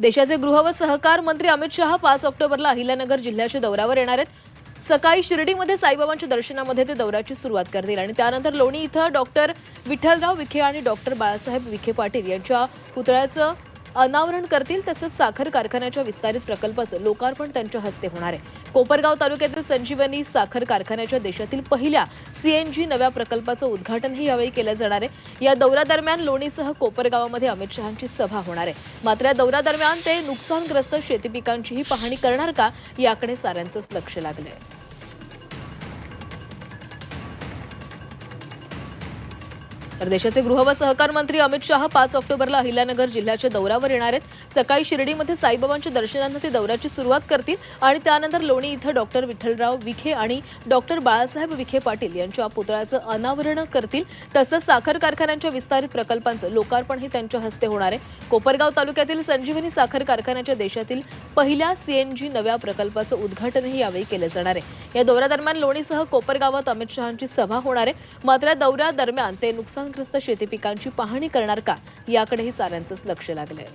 देशाचे गृह व सहकार मंत्री अमित शहा पाच ऑक्टोबरला अहिल्यानगर जिल्ह्याच्या दौऱ्यावर येणार आहेत. सकाळी शिर्डीमध्ये साईबाबांच्या दर्शनामध्ये ते दौऱ्याची सुरुवात करतील आणि त्यानंतर लोणी इथं डॉक्टर विठ्ठलराव विखे आणि डॉक्टर बाळासाहेब विखे पाटील यांच्या पुतळ्याचं अनावरण करतील तसंच साखर कारखान्याच्या विस्तारित प्रकल्पाचं लोकार्पण त्यांच्या हस्ते होणार आहे. कोपरगाव तालुक्यातील संजीवनी साखर कारखान्याच्या देशातील पहिल्या सीएनजी नव्या प्रकल्पाचं उद्घाटनही यावेळी केलं जाणार आहे. या दौऱ्यादरम्यान लोणीसह कोपरगावामध्ये अमित शहांची सभा होणार आहे. मात्र या दौऱ्यादरम्यान ते नुकसानग्रस्त शेती पिकांचीही पाहणी करणार का याकडे साऱ्यांचंच लक्ष लागलं आहे तर देशाचे गृह व सहकार मंत्री अमित शहा पाच ऑक्टोबरला अहिल्यानगर जिल्ह्याच्या दौऱ्यावर येणार आहेत. सकाळी शिर्डीमध्ये साईबाबांच्या दर्शनानं ते दौऱ्याची सुरुवात करतील आणि त्यानंतर लोणी इथं डॉक्टर विठ्ठलराव विखे आणि डॉक्टर बाळासाहेब विखे पाटील यांच्या पुतळ्याचं अनावरण करतील. तसंच साखर कारखान्यांच्या विस्तारित प्रकल्पांचं लोकार्पणही त्यांच्या हस्ते होणार आहे. कोपरगाव तालुक्यातील संजीवनी साखर कारखान्याच्या देशातील पहिल्या सीएनजी नव्या प्रकल्पाचं उद्घाटनही यावेळी केलं जाणार आहे. या दौऱ्यादरम्यान लोणीसह कोपरगावात अमित शहांची सभा होणार आहे. मात्र या दौऱ्यादरम्यान ते नुकसान नुकसानग्रस्त शेती पिकांची पाहणी करणार का? याकडेही साऱ्यांचंच लक्ष लागलंय.